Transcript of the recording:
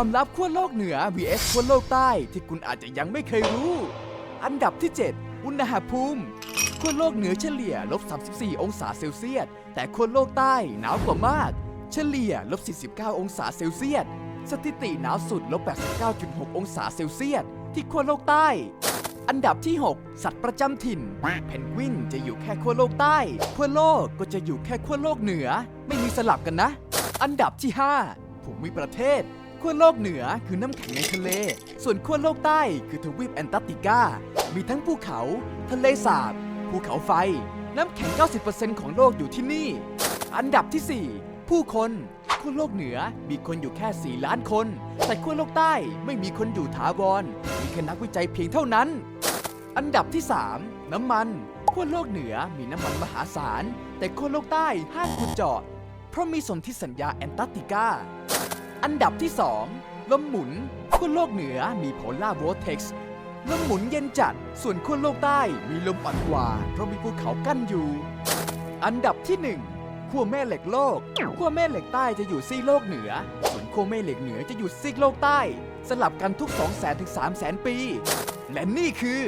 ความลับขั้วโลกเหนือ vs ขั้วโลกใต้ที่คุณอาจจะยังไม่เคยรู้ อันดับที่ 7 อุณหภูมิขั้วโลกเหนือเฉลี่ยลบ34 องศาเซลเซียส แต่ขั้วโลกใต้หนาวกว่ามาก เฉลี่ยลบ49 องศาเซลเซียส สถิติหนาวสุดลบ89.6 องศาเซลเซียส ที่ขั้วโลกใต้ อันดับที่ 6 สัตว์ประจำถิ่น เพนกวินจะอยู่แค่ขั้วโลกใต้ขั้วโลกก็จะอยู่แค่ขั้วโลกเหนือ ไม่มีสลับกันนะ อันดับที่ 5 ภูมิประเทศ ขั้วโลกเหนือคือน้ำแข็งในทะเล ส่วนขั้วโลกใต้คือทวีปแอนตาร์กติกา มีทั้งภูเขา ทะเลสาบ ภูเขาไฟ น้ำแข็ง 90%ของโลกอยู่ที่นี่ อันดับที่ 4 ผู้คนขั้วโลกเหนือมีคนอยู่แค่ 4 ล้านคน แต่ขั้วโลกใต้ไม่มีคนอยู่ถาวร มีแค่นักวิจัยเพียงเท่านั้น อันดับที่ 3 น้ำมัน ขั้วโลกเหนือมีน้ำมันมหาศาล แต่ขั้วโลกใต้ห้ามขุดเจาะ เพราะมีสนธิสัญญาแอนตาร์กติกา อันดับที่ 2ลมหมุนขั้วโลกเหนือมีโพล่าร์โวเท็กซ์ลมหมุนเย็นจัด ส่วนขั้วโลกใต้มีลมอ่อนกว่า เพราะมีภูเขากั้นอยู่ อันดับที่ 1ขั้วแม่เหล็กโลกขั้วแม่เหล็กใต้จะอยู่ซีกโลกเหนือ ส่วนขั้วแม่เหล็กเหนือจะอยู่ซีกโลกใต้ สลับกันทุก 2 0 0 0 0 0ถึง3 0 0 0 0 0 ปี และนี่คือ